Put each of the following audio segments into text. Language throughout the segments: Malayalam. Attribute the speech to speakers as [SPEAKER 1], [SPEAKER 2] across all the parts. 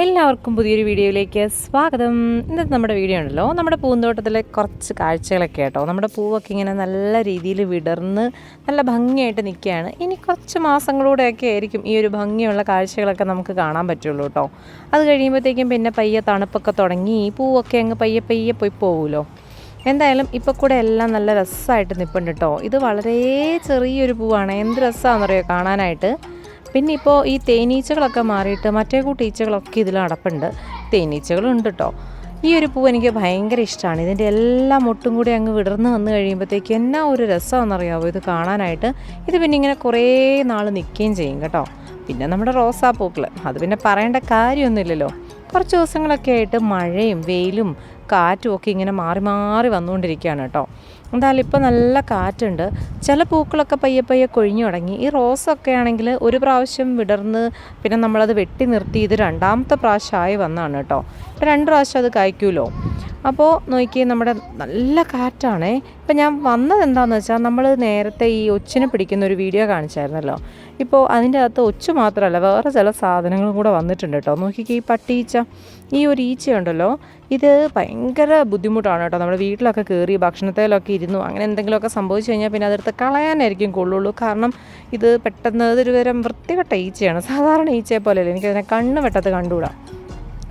[SPEAKER 1] എല്ലാവർക്കും പുതിയൊരു വീഡിയോയിലേക്ക് സ്വാഗതം. ഇന്നത്തെ നമ്മുടെ വീഡിയോ ഉണ്ടല്ലോ. നമ്മുടെ പൂന്തോട്ടത്തിലെ കുറച്ച് കാഴ്ചകളൊക്കെ കേട്ടോ. നമ്മുടെ പൂവൊക്കെ ഇങ്ങനെ നല്ല രീതിയിൽ വിടർന്ന് നല്ല ഭംഗിയായിട്ട് നിൽക്കുകയാണ്. ഇനി കുറച്ച് മാസങ്ങളൂടെയൊക്കെ ആയിരിക്കും ഈ ഒരു ഭംഗിയുള്ള കാഴ്ചകളൊക്കെ നമുക്ക് കാണാൻ പറ്റുള്ളൂ കേട്ടോ. അത് കഴിയുമ്പോഴത്തേക്കും പിന്നെ പയ്യെ തണുപ്പൊക്കെ തുടങ്ങി പൂവൊക്കെ അങ്ങ് പയ്യെ പയ്യെ പോയി പോകുമല്ലോ എന്തായാലും ഇപ്പോൾ കൂടെ എല്ലാം നല്ല രസമായിട്ട് നിൽപ്പുണ്ട് കേട്ടോ. ഇത് വളരെ ചെറിയൊരു പൂവാണ്. എന്ത് രസമാണെന്നറിയോ കാണാനായിട്ട്. പിന്നെ ഇപ്പോൾ ഈ തേനീച്ചകളൊക്കെ മാറിയിട്ട് മറ്റേ കൂട്ടീച്ചകളൊക്കെ ഇതിൽ അടപ്പുണ്ട്. തേനീച്ചകളുണ്ട് കേട്ടോ ഈ ഒരു പൂ എനിക്ക് ഭയങ്കര ഇഷ്ടമാണ് ഇതിന്റെ എല്ലാ മുട്ടും കൂടി അങ്ങ് വിടർന്ന് വന്ന് കഴിയുമ്പോഴത്തേക്ക് എന്നാ ഒരു രസമാണെന്നറിയാവോ? ഇത് കാണാനായിട്ട്. ഇത് പിന്നെ ഇങ്ങനെ കുറേ നാൾ നിൽക്കുകയും ചെയ്യും കേട്ടോ. പിന്നെ നമ്മുടെ റോസാപ്പൂക്കൾ അത് പിന്നെ പറയേണ്ട കാര്യമൊന്നുമില്ലല്ലോ. കുറച്ച് ദിവസങ്ങളൊക്കെ ആയിട്ട് മഴയും വെയിലും കാറ്റും ഒക്കെ ഇങ്ങനെ മാറി മാറി വന്നുകൊണ്ടിരിക്കുകയാണ് കേട്ടോ. എന്തായാലും ഇപ്പോൾ നല്ല കാറ്റുണ്ട്. ചില പൂക്കളൊക്കെ പയ്യെ പയ്യെ കൊഴിഞ്ഞു തുടങ്ങി. ഈ റോസൊക്കെ ആണെങ്കിൽ ഒരു പ്രാവശ്യം വിടർന്ന് പിന്നെ നമ്മളത് വെട്ടി നിർത്തി ഇത് രണ്ടാമത്തെ പ്രാവശ്യമായി വന്നാണ് കേട്ടോ. ഇപ്പം രണ്ട് പ്രാവശ്യം അത് കായ്ക്കുമല്ലോ അപ്പോൾ നോക്കി നമ്മുടെ നല്ല കാറ്റാണേ. ഇപ്പം ഞാൻ വന്നത് എന്താണെന്ന് വെച്ചാൽ നമ്മൾ നേരത്തെ ഈ ഒച്ചിനെ പിടിക്കുന്ന ഒരു വീഡിയോ കാണിച്ചായിരുന്നല്ലോ. ഇപ്പോൾ അതിന്റെ അകത്ത് ഒച്ച് മാത്രമല്ല വേറെ ചില സാധനങ്ങളും കൂടെ വന്നിട്ടുണ്ട് കേട്ടോ. നോക്കിക്കേ ഈ പട്ടീച്ച ഈ ഒരു ഈച്ചയുണ്ടല്ലോ. ഇത് ഭയങ്കര ബുദ്ധിമുട്ടാണ് കേട്ടോ. നമ്മുടെ വീട്ടിലൊക്കെ കയറി ഭക്ഷണത്തിലൊക്കെ ഇരുന്നു. അങ്ങനെ എന്തെങ്കിലുമൊക്കെ സംഭവിച്ചു കഴിഞ്ഞാൽ പിന്നെ അതെടുത്ത് കളയാനായിരിക്കും കൊള്ളുള്ളൂ. കാരണം ഇത് പെട്ടെന്ന് ഇതൊരു തരം വൃത്തികെട്ട ഈച്ചയാണ്. സാധാരണ ഈച്ചയെ പോലെയല്ല. എനിക്കതിനെ കണ്ണ് വെട്ടത്ത് കണ്ടുകൂടാ.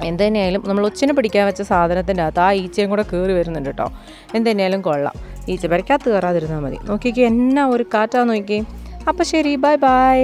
[SPEAKER 1] എന്ത് തന്നെയായാലും നമ്മൾ ഒച്ചിനെ പിടിക്കാൻ വെച്ച സാധനത്തിന്റെ അകത്ത് ആ ഈച്ചയും കൂടെ കയറി വരുന്നുണ്ട് കേട്ടോ. എന്ത് തന്നെയായാലും കൊള്ളാം. ഈച്ച പരക്കകത്ത് കയറാതിരുന്നാൽ മതി. നോക്കിക്കേ എന്നാ ഒരു കാറ്റാ നോക്കിക്കേ. അപ്പോൾ ശരി ബൈ ബൈ.